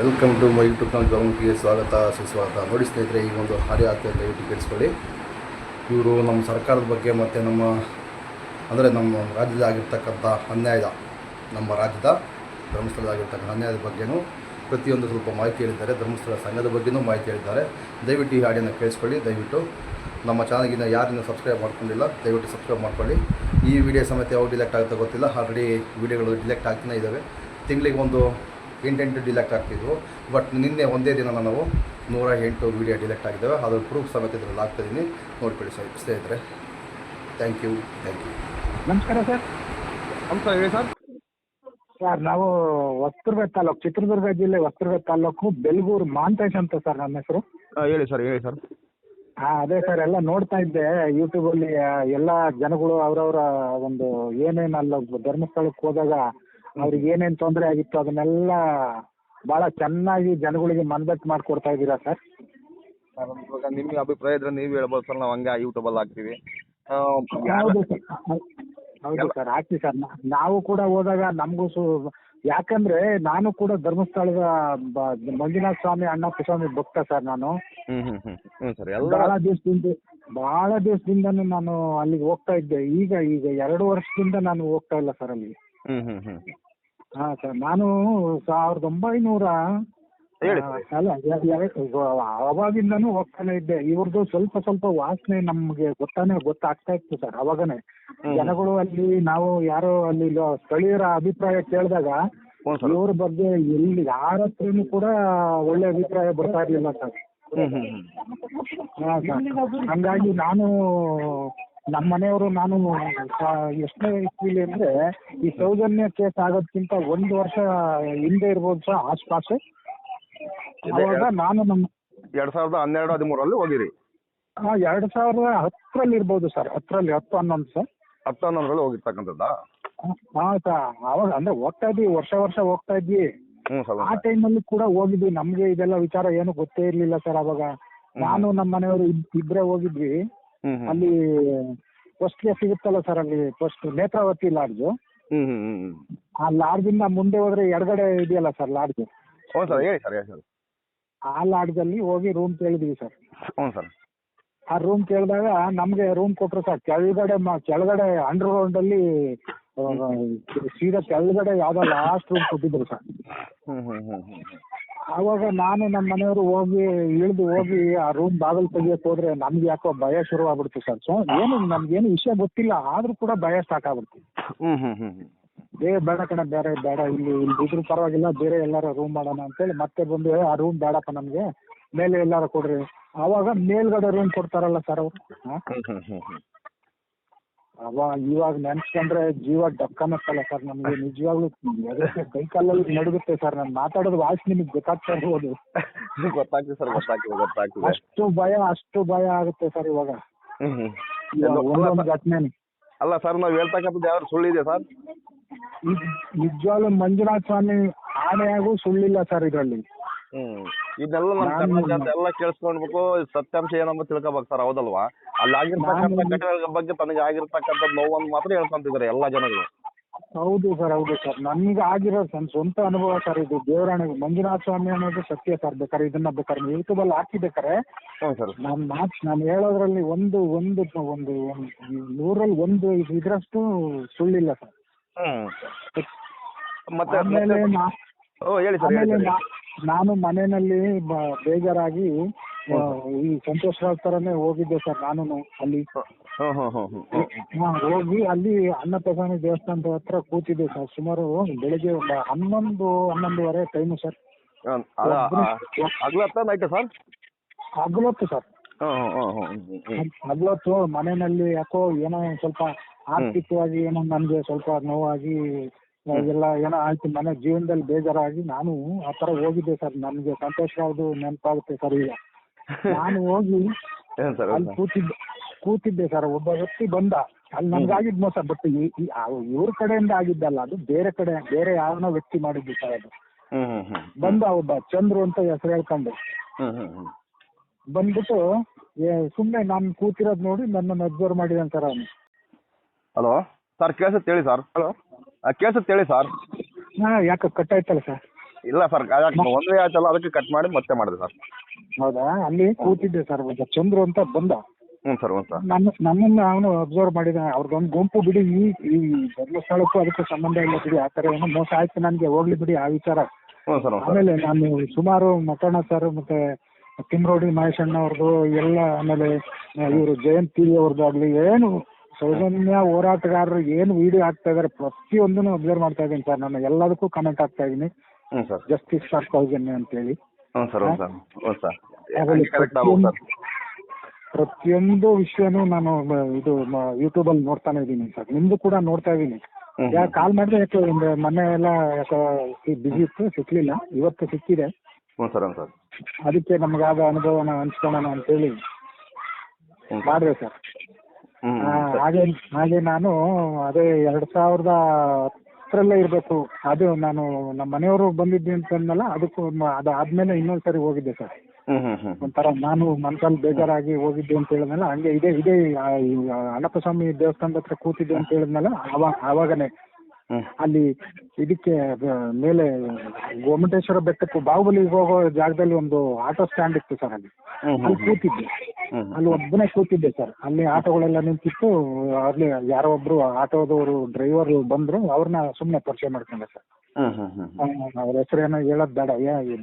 Welcome to my YouTube channel ಗಮನಕ್ಕೆ ಸ್ವಾಗತ ಸುಸ್ವಾಗತ ನೋಡಿ ಸ್ನೇಹಿತರೆ, ಈ ಒಂದು ಹಾರಿ ಆಗ್ತಾ ದಯವಿಟ್ಟು ಕೇಳಿಸ್ಕೊಳ್ಳಿ. ಇವರು ನಮ್ಮ ಸರ್ಕಾರದ ಬಗ್ಗೆ ಮತ್ತು ನಮ್ಮ, ಅಂದರೆ ನಮ್ಮ ರಾಜ್ಯದ ಆಗಿರ್ತಕ್ಕಂಥ ಅನ್ಯಾಯದ, ನಮ್ಮ ರಾಜ್ಯದ ಧರ್ಮಸ್ಥಳದಾಗಿರ್ತಕ್ಕಂಥ ಅನ್ಯಾಯದ ಬಗ್ಗೆನೂ ಪ್ರತಿಯೊಂದು ಸ್ವಲ್ಪ ಮಾಹಿತಿ ಹೇಳಿದ್ದಾರೆ. ಧರ್ಮಸ್ಥಳ ಸಂಘದ ಬಗ್ಗೆನೂ ಮಾಹಿತಿ ಹೇಳಿದ್ದಾರೆ. ದಯವಿಟ್ಟು ಈ ಹಾಡಿಯನ್ನು ಕೇಳಿಸ್ಕೊಳ್ಳಿ. ದಯವಿಟ್ಟು ನಮ್ಮ ಚಾನಲ್ಗಿನ ಯಾರನ್ನ ಸಬ್ಸ್ಕ್ರೈಬ್ ಮಾಡ್ಕೊಂಡಿಲ್ಲ, ದಯವಿಟ್ಟು ಸಬ್ಸ್ಕ್ರೈಬ್ ಮಾಡ್ಕೊಳ್ಳಿ. ಈ ವಿಡಿಯೋ ಸಮೇತ ಯಾವಾಗ ಡಿಲೆಕ್ಟ್ ಆಗುತ್ತೆ ಗೊತ್ತಿಲ್ಲ. ಆಲ್ರೆಡಿ ವಿಡಿಯೋಗಳು ಡಿಲೆಕ್ಟ್ ಆಗ್ತಾನೆ ಇದ್ದಾವೆ. ತಿಂಗಳಿಗೆ ಒಂದು ಎಂಟೆಂಟು ಡಿಲೆಕ್ಟ್ ಆಗ್ತಿದ್ವು. ಬಟ್ ನಿನ್ನೆ ಒಂದೇ ದಿನ ನಾವು ನೂರ ಎಂಟು ವೀಡಿಯೋ ಡಿಲೆಕ್ಟ್ ಆಗಿದ್ದಾವೆ. ಅದ್ರ ಪ್ರೂಫ್ ಸಮೇತ ಇದರಲ್ಲಿ ಹಾಕ್ತಿದ್ದೀನಿ. ನೋಡ್ಕೊಳ್ಳಿ ಸರ್ ಸ್ನೇಹಿತರೆ. ಥ್ಯಾಂಕ್ ಯು ಥ್ಯಾಂಕ್ ಯು ನಮಸ್ಕಾರ ಸರ್. ನಮಸ್ಕಾರ ಹೇಳಿ ಸರ್. ಸರ್ ನಾವು ಹೊಸದುರ್ಗ ತಾಲೂಕು ಚಿತ್ರದುರ್ಗ ಜಿಲ್ಲೆ ಹೊಸದುರ್ಗ ತಾಲೂಕು ಬೆಲ್ಗೂರು ಮಾಂತೇಶ್ ಅಂತ ಸರ್ ನನ್ನ ಹೆಸರು. ಹೇಳಿ ಸರ್ ಹೇಳಿ ಸರ್. ಹಾ ಅದೇ ಸರ್ ಎಲ್ಲ ನೋಡ್ತಾ ಇದ್ದೆ. ಯೂಟ್ಯೂಬಲ್ಲಿ ಎಲ್ಲ ಜನಗಳು ಅವರವರ ಒಂದು ಏನೇನು ಅಲ್ಲ ಧರ್ಮಸ್ಥಳಕ್ಕೆ ಹೋದಾಗ ಅವ್ರಿಗೆ ಏನೇನ್ ತೊಂದರೆ ಆಗಿತ್ತು ಅದನ್ನೆಲ್ಲ ಬಹಳ ಚೆನ್ನಾಗಿ ಜನಗಳಿಗೆ ಮನದಟ್ಟು ಮಾಡ್ಕೊಡ್ತಾ ಇದ್ದೀರಾ ಸರ್? ಸರ್ ಅಭಿಪ್ರಾಯ ಇದ್ರೆ ನೀವು ಹೇಳ್ಬೋದು ಸರ್ ನಾವು ಹಂಗೆ ಹಾಕ್ತೀವಿ. ಆ, ಹೌದು ಸರ್. ಹೌದು ಸರ್ ನಾವು ಕೂಡ ಹೋದಾಗ ನಮಗೂ ಸು ಯಾಕಂದ್ರೆ ನಾನು ಕೂಡ ಧರ್ಮಸ್ಥಳದ ಬ- ಮಂಜುನಾಥ ಸ್ವಾಮಿ ಅಣ್ಣಪ್ಪ ಸ್ವಾಮಿ ಭಕ್ತ ಸರ್ ನಾನು. ಹ್ಮ್ ಹ್ಮ್ ಹ್ಮ್. ಹ್ಞೂ ಸರ್ ಎಲ್ಲ ಬಹಳ ದಿವಸದಿಂದ ಬಹಳ ದಿವಸದಿಂದನೂ ನಾನು ಅಲ್ಲಿಗೆ ಹೋಗ್ತಾ ಇದ್ದೆ. ಈಗ ಈಗ ಎರಡು ವರ್ಷದಿಂದ ನಾನು ಹೋಗ್ತಾ ಇಲ್ಲ ಸರ್ ಅಲ್ಲಿ ಹ್ಮ್ ಹ್ಮ್ ಹ್ಮ್. ಹಾ ಸರ್. ನಾನು ಸಾವಿರದ ಒಂಬೈನೂರ ಹೇಳಿ. ಸರ್ ಅಲ್ಲ ಯ- ಯ- ಅವಾಗಿಂದನೂ ಹೋಗ್ತಾನೆ ಇದ್ದೆ. ಇವ್ರದ್ದು ಸ್ವಲ್ಪ ಸ್ವಲ್ಪ ವಾಸನೆ ನಮ್ಗೆ ಗೊತ್ತಾನೆ ಗೊತ್ತಾಗ್ತಾ ಇತ್ತು ಸರ್ ಅವಾಗನೇ. ಹ್ಮ್. ಜನಗಳು ಅಲ್ಲಿ ನಾವು ಯಾರೋ ಅಲ್ಲಿ ಲೋ- ಸ್ಥಳೀಯರ ಅಭಿಪ್ರಾಯ ಕೇಳಿದಾಗ ಹ್ಞೂ ಸರ್. ಇವ್ರ ಬಗ್ಗೆ ಎಲ್ಲಿ ಯಾರ ಹತ್ರನೂ ಕೂಡ ಒಳ್ಳೆ ಅಭಿಪ್ರಾಯ ಬರ್ತಾ ಇರ್ಲಿಲ್ಲ ಸರ್. ಹಾ ಸರ್. ಹಂಗಾಗಿ ನಾನು ನಮ್ಮ ಮನೆಯವರು ನಾನು ಎಷ್ಟನೇ ಇಸ್ವಿಲಿ ಅಂದ್ರೆ ಈ ಸೌಜನ್ಯ ಕೇಸ್ ಆಗೋದ್ಕಿಂತ ಒಂದು ವರ್ಷ ಹಿಂದೆ ಇರ್ಬೋದು ಸರ್ ಆಸ್ಪಾಸ್. ಅವಾಗ ನಾನು ನಮ್ಮ ಎರಡ್ ಸಾವಿರದ ಹನ್ನೆರಡು ಹದಿಮೂರಲ್ಲಿ ಹೋಗಿರಿ. ಆ, ಎರಡ್ ಸಾವಿರದ ಹತ್ತರಲ್ಲಿ ಇರ್ಬೋದು ಸರ್ ಹತ್ತರಲ್ಲಿ ಹತ್ತು ಹನ್ನೊಂದು ಸರ್. ಹತ್ತು ಹನ್ನೊಂದರಲ್ಲಿ ಹೋಗಿರ್ತಕ್ಕಂಥದ್ದಾ? ಹಾ ಸರ್ ಅವಾಗ ಅಂದ್ರೆ ಹೋಗ್ತಾ ಇದ್ವಿ ವರ್ಷ ವರ್ಷ ಹೋಗ್ತಾ ಇದ್ವಿ. ಆ ಟೈಮ್ ಅಲ್ಲಿ ಟೈಮಲ್ಲಿ ಕೂಡ ಹೋಗಿದ್ವಿ. ನಮ್ಗೆ ಇದೆಲ್ಲ ವಿಚಾರ ಏನು ಗೊತ್ತೇ ಇರ್ಲಿಲ್ಲ ಸರ್ ಅವಾಗ. ನಾನು ನಮ್ಮ ಮನೆಯವರು ಇಬ್- ಇಬ್ರೇ ಹೋಗಿದ್ವಿ. ಹ್ಮ್ ಹ್ಮ್. ಅಲ್ಲಿ ಫಸ್ಟ್ಗೆ ಸಿಗುತ್ತಲ್ಲ ಸರ್ ಅಲ್ಲಿ first Netravati lodge hmm hmm hmm hmm. ಆ ಲಾಡ್ಜಿಂದ ಮುಂದೆ ಹೋದ್ರೆ ಎಡಗಡೆ ಇದೆಯಲ್ಲ ಸರ್ ಲಾಡ್ಜ್ ಆ ಸರ್ ಹೇಳಿ ಸರ್ ಹೇಳಿ ಸರ್ ಆ ಲಾಡ್ಜಲ್ಲಿ ಹೋಗಿ ರೂಮ್ ಕೇಳಿದ್ವಿ ಸರ್ ಹ್ಞೂ ಸರ್ ಆ ರೂಮ್ ಕೇಳಿದಾಗ ನಮ್ಗೆ ರೂಮ್ ಕೊಟ್ರು ಸರ್ ಕೆಳಗಡೆ ಮ- ಕೆಳಗಡೆ ಅಂಡರ್ ಗ್ರೌಂಡ್ ಅಲ್ಲಿ ಆ, ಸೀದಾ ಕೆಳಗಡೆ ಯಾವ್ದೋ ಲಾಸ್ಟ್ ರೂಮ್ ಕೊಟ್ಟಿದ್ರು ಸರ್ ಹ್ಮ್ ಹ್ಮ್ ಹ್ಮ್. ಆವಾಗ ನಾನು ನಮ್ಮ ಮನೆಯವರು ಹೋಗಿ ಇಳಿದು ಹೋಗಿ ಆ ರೂಮ್ ಬಾಗಿಲು ತೆಗಿಯಕ್ ಹೋದ್ರೆ ನಮ್ಗೆ ಯಾಕೋ ಭಯ ಶುರು ಆಗ್ಬಿಡ್ತು ಸರ್. ಸೊ ಏನು ನಮ್ಗೇನು ವಿಷಯ ಗೊತ್ತಿಲ್ಲ ಆದ್ರೂ ಕೂಡ ಭಯ ಸ್ಟಾರ್ಟ್ ಆಗ್ಬಿಡ್ತು. ಹ್ಮ್ ಹ್ಮ್ ಹ್ಮ್ ಹ್ಮ್. ಏ ಬೇಡ ಕಣ ಬೇರೆ ಬೇಡ ಇಲ್ಲಿ ಇಲ್ಲಿ ಇದ್ರು ಪರವಾಗಿಲ್ಲ ಬೇರೆ ಎಲ್ಲಾರು ರೂಮ್ ಮಾಡೋಣ ಅಂತೇಳಿ ಮತ್ತೆ ಬಂದು "ಏ, ಆ ರೂಮ್ ಬೇಡಪ್ಪ ನಮ್ಗೆ ಮೇಲೆ ಎಲ್ಲಾರು ಕೊಡ್ರಿ. ಆವಾಗ ಮೇಲ್ಗಡೆ ರೂಮ್ ಕೊಡ್ತಾರಲ್ಲ ಸರ್ ಅವ್ರು. ಹಾ? ಹ್ಮ್ ಹ್ಮ್ ಹ್ಮ್ ಹ್ಮ್. ಅವಾಗ ಇವಾಗ ನೆನ್ಸ್ಕೊಂಡ್ರೆ ಜೀವ ಡಕ್ಕನ್ನತ್ತಲ್ಲ ಸರ್ ನಮ್ಗೆ. ನಿಜವಾಗ್ಲೂ ಕೈ ಕಾಲಲ್ಲಿ ನಡುಗುತ್ತೆ ಸರ್? ನಾನು ಮಾತಾಡೋದು ವಾಯ್ಸ್ ನಿಮಗೆ ಗೊತ್ತಾಗ್ತಾ ಇರ್ಬೋದು. ಗೊತ್ತಾಗ್ತದೆ ಸರ್ ಗೊತ್ತಾಗ್ತದೆ ಗೊತ್ತಾಗ್ತದೆ. ಅಷ್ಟು ಭಯ ಅಷ್ಟು ಭಯ ಆಗುತ್ತೆ ಸರ್ ಇವಾಗ. ಒಂದೊಂದು ಘಟನೆ ಅಲ್ಲ ಸರ್ ನಾವು ಹೇಳ್ತಕ್ಕಂಥದ್ದು ಯಾವ್ದು ಸುಳ್ಳಿದೆ ಸರ್? ನಿಜವಾಗ್ಲೂ ಮಂಜುನಾಥ ಸ್ವಾಮಿ ಆಣೆಯಾಗೂ ಸುಳ್ಳಿಲ್ಲ ಸರ್ ಇದರಲ್ಲಿ. ಹ್ಮ್. ಇದನ್ನೆಲ್ಲ ನಮ್ಮ ಕರ್ನಾಟಕ ಎಲ್ಲ ಕೇಳಿಸ್ಕೊಂಡ್ಬೇಕು ಸತ್ಯಾಂಶ ಏನಂತ ತಿಳ್ಕೊಬೇಕು ಸರ್ ಹೌದಲ್ವಾ? ಅಲ್ಲಿ ಆಗಿರ್ತಕ್ಕಂಥ ಘಟನೆಗಳ ಬಗ್ಗೆ ತನಗೆ ಆಗಿರ್ತಕ್ಕಂಥ ನೋವನ್ನು ಮಾತ್ರ ಹೇಳ್ಕೊಂತಿದ್ದಾರೆ ಎಲ್ಲಾ ಜನಗಳು. ಹೌದು ಸರ್ ಹೌದು ಸರ್. ನನ್ಗೆ ಆಗಿರೋ ನನ್ನ ಸ್ವಂತ ಅನುಭವ ಸರ್ ಇದು. ದೇವರಾಣಿ ಮಂಜುನಾಥ ಸ್ವಾಮಿ ಅನ್ನೋದು ಸತ್ಯ ಸರ್ ಬೇಕಾದ್ರೆ ಇದನ್ನ ಬೇಕಾದ್ರೆ ನೀವು ಹಾಕಿ ಹಾಕಿಬೇಕಾರೆ ಹ್ಞೂ ಸರ್. ನಾನು ಮಾತು ನಾನು ಹೇಳೋದ್ರಲ್ಲಿ ಒಂದು ಒಂದು ಒಂದು ಒಂದು ನೂರಲ್ಲಿ ಒಂದು ಇದ್ರಷ್ಟು ಸುಳ್ಳಿಲ್ಲ ಸರ್. ಹ್ಮ್. ಮತ್ತೆ ಆಮೇಲೆ ನಾ- ಓ ಹೇಳಿ ಸರ್ ಹೇಳಿ ಆಮೇಲೆ ಸರ್ ನಾ- ನಾನು ಮನೆಯಲ್ಲಿ ಬೇಜಾರಾಗಿ ಈ ಸಂತೋಷ್ ರಾಜ್ ತರನೇ ಹೋಗಿದ್ದೆ ಸರ್ ನಾನು ಅಲ್ಲಿ. ಹಾ, ಹೋಗಿ ಅಲ್ಲಿ ಅನ್ನಪ್ರಧಾನಿ ದೇವಸ್ಥಾನದ ಹತ್ರ ಕೂತಿದ್ದೆ ಸರ್. ಸುಮಾರು ಬೆಳಿಗ್ಗೆ ಒಂದು ಹನ್ನೊಂದು ಹನ್ನೊಂದುವರೆ ಟೈಮು ಸರ್. ಹಗಲತ್ತು ನೈಟ್ ಸರ್? ಹಗಲತ್ತು ಸರ್. ಮನೆಯಲ್ಲಿ ಯಾಕೋ ಏನೋ ಒಂದ್ ಸ್ವಲ್ಪ ಆರ್ಥಿಕವಾಗಿ ಏನೋ ನಮ್ಗೆ ಸ್ವಲ್ಪ ನೋವಾಗಿ ಎಲ್ಲ ಏನೋ ಆಯ್ತು ಮನೆ ಜೀವನದಲ್ಲಿ ಬೇಜಾರಾಗಿ ನಾನು ಆ ತರ ಹೋಗಿದ್ದೆ ಸರ್. ನನ್ಗೆ ಸಂತೋಷ್ ರಾವ್ದು ನೆನಪಾಗುತ್ತೆ ಸರ್ ಈಗ. ನಾನು ಹೋಗಿ ಏನ್ ಸರ್ ಅಲ್ಲಿ ಕೂತಿದ್ದೆ ಕೂತಿದ್ದೆ ಸರ್. ಒಬ್ಬ ವ್ಯಕ್ತಿ ಬಂದ. ಅಲ್ಲಿ ನನ್ಗಾಗಿದ್ ಮೋಸ ಬಟ್ ಇವ್ರ ಕಡೆಯಿಂದ ಆಗಿದ್ದಲ್ಲ ಅದು ಬೇರೆ ಕಡೆ ಬೇರೆ ಯಾವನೋ ವ್ಯಕ್ತಿ ಮಾಡಿದ್ದು ಸರ್ ಅದು. ಹ್ಮ್ ಹ್ಮ್ ಹ್ಮ್ ಬಂದ ಒಬ್ಬ ಚಂದ್ರು ಅಂತ ಹೆಸರು ಹೇಳ್ಕೊಂಡು. ಹ್ಮ್ ಹ್ಮ್ ಹ್ಮ್. ಬಂದ್ಬಿಟ್ಟು ಸುಮ್ಮನೆ ನಾನು ಕೂತಿರೋದ್ ನೋಡಿ ನನ್ನನ್ನು ಅಬ್ಸರ್ವ್ ಮಾಡಿದಾನೆ ಸರ್ ಅವನು. ಹಲೋ ಸರ್ ಕೇಳಿಸುತ್ತೆ ಹೇಳಿ ಸರ್ ಹಲೋ ಕೇಳ್ಸುತ್ತೆ ಹೇಳಿ ಸರ್. ಹಾ ಯಾಕೆ ಕಟ್ಟಾಯ್ತಲ್ಲ ಸರ್? ಇಲ್ಲ ಸರ್ ಒಂದೇ ಆಯ್ತಲ್ಲ ಅದಕ್ಕೆ ಕಟ್ ಮಾಡಿ ಮತ್ತೆ ಮಾಡಿದೆ ಸರ್. ಹೌದಾ? ಅಲ್ಲಿ ಕೂತಿದ್ದೆ ಸರ್ ಒಬ್ಬ ಚಂದ್ರು ಅಂತ ಬಂದ. ಹ್ಞೂ ಸರ್ ಹ್ಞೂ ಸರ್. ನನ್ನನ್ನು ಅವನು ಅಬ್ಸರ್ವ್ ಮಾಡಿದ ಅವ್ರಿಗೊಂದು ಗುಂಪು ಬಿಡಿ ಈ ಈ ಧರ್ಮಸ್ಥಳಕ್ಕೂ ಅದಕ್ಕೆ ಸಂಬಂಧ ಇಲ್ಲ ಬಿಡಿ ಆ ಥರ ಏನೋ ಮೋಸ ಆಯ್ತು ನನಗೆ ಹೋಗ್ಲಿ ಬಿಡಿ ಆ ವಿಚಾರ. ಹ್ಞೂ ಸರ್ ಹ್ಞೂ ಸರ್. ಆಮೇಲೆ ನಾನು ಸುಮಾರು ಮಕಣ್ಣ ಸರ್ ಮತ್ತೆ ತಿಮ್ರೋಡಿ ಮಹೇಶಣ್ಣ ಅವ್ರದ್ದು ಎಲ್ಲ ಆಮೇಲೆ ಇವರು ಜಯಂತಿ ಅವ್ರದ್ದು ಆಗ್ಲಿ ಏನು ಸೌಜನ್ಯ ಹೋರಾಟಗಾರರು ಏನು ವಿಡಿಯೋ ಹಾಕ್ತಾ ಇದಾರೆ ಪ್ರತಿಯೊಂದನ್ನು ಅಬ್ಸರ್ವ್ ಮಾಡ್ತಾ ಇದ್ದೀನಿ ಸರ್ ನಾನು. ಎಲ್ಲದಕ್ಕೂ ಕಮೆಂಟ್ ಆಗ್ತಾ ಇದ್ದೀನಿ. ಹ್ಞೂ ಸರ್. ಜಸ್ಟಿಸ್ ಫಾರ್ ಸೌಜನ್ಯ ಅಂತೇಳಿ. ಹ್ಞೂ ಸರ್ ಹ್ಞೂ ಸರ್. ಹ್ಞೂ ಸರ್. ಆಮೇಲೆ ಕರೆಕ್ಟ್ ಆಗುತ್ತೆ ಸರ್. ಪ್ರತಿಯೊಂದು ವಿಷಯನೂ ನಾನು ಇದು ಯೂಟ್ಯೂಬ್ ಅಲ್ಲಿ ನೋಡ್ತಾನೆ ಇದ್ದೀನಿ ಸರ್. ನಿಮ್ದು ಕೂಡ ನೋಡ್ತಾ ಇದ್ದೀನಿ. ಯಾಕೆ ಕಾಲ್ ಮಾಡಿದ್ರೆ ಯಾಕೆ ಒಂದು ಮೊನ್ನೆ ಎಲ್ಲ ಯಾಕೋ ಬಿಸಿ ಇತ್ತು ಸಿಕ್ಲಿಲ್ಲ. ಇವತ್ತು ಸಿಕ್ಕಿದೆ. ಹ್ಞೂ ಸರ್ ಹ್ಞೂ ಸರ್. ಅದಕ್ಕೆ ನಮ್ಗಾದ ಅನುಭವನ ಹಂಚ್ಕೊಳ್ಳೋಣ ಅಂತೇಳಿ ಹೇಳಿ ಮಾಡಿದೆ ಸರ್. ಹಾಗೆ ಹಾಗೆ ನಾನು ಅದೇ ಎರಡ್ ಸಾವಿರದ ಹತ್ತರಲ್ಲೇ ಇರಬೇಕು. ಅದು ನಾನು ನಮ್ಮ ಮನೆಯವರು ಬಂದಿದ್ದೆ ಅಂತ ಅಂದ್ನಲ್ಲ ಅದಕ್ಕೂ ಮ- ಅದಾದ್ಮೇಲೆ ಇನ್ನೊಂದ್ ಸರಿ ಹೋಗಿದ್ದೆ ಸರ್. ಹ್ಞೂ ಒಂಥರ ನಾನು ಮನ್ಸಲ್ಲಿ ಬೇಜಾರಾಗಿ ಹೋಗಿದ್ದೆ ಅಂತ ಹೇಳಿದ್ನಲ್ಲ ಹಂಗೆ ಇದೇ ಇದೇ ಆ, ಈ ಅಣ್ಣಪ್ಪ ಸ್ವಾಮಿ ದೇವಸ್ಥಾನದ ಹತ್ರ ಕೂತಿದ್ದೆ ಅಂತ ಹೇಳಿದ್ನಲ್ಲ ಅವಾಗ ಆವಾಗನೇ. ಅಲ್ಲಿ ಇದಕ್ಕೆ ಮೇಲೆ ಗೋಮಟೇಶ್ವರ ಬೆಟ್ಟಕ್ಕೆ ಬಾಹುಬಲಿಗೆ ಹೋಗೋ ಜಾಗದಲ್ಲಿ ಒಂದು ಆಟೋ ಸ್ಟ್ಯಾಂಡ್ ಇತ್ತು ಸರ್ ಅಲ್ಲಿ. ಅಲ್ಲಿ ಕೂತಿದ್ದೆ. ಅಲ್ಲಿ ಒಬ್ಬನೇ ಕೂತಿದ್ದೆ ಸರ್. ಅಲ್ಲಿ ಆಟೋಗಳೆಲ್ಲ ನಿಂತಿತ್ತು. ಅಲ್ಲಿ ಯಾರೋ ಒಬ್ರು ಆಟೋದವರು ಡ್ರೈವರ್ ಬಂದ್ರು. ಅವ್ರನ್ನ ಸುಮ್ಮನೆ ಪರಿಚಯ ಮಾಡ್ಕೊಂಡೆ ಸರ್. ಅವ್ರ ಹೆಸರು ಏನೋ ಅವ್ರ ಹೆಸರೇನೋ ಹೇಳೋದ್ ಬೇಡ.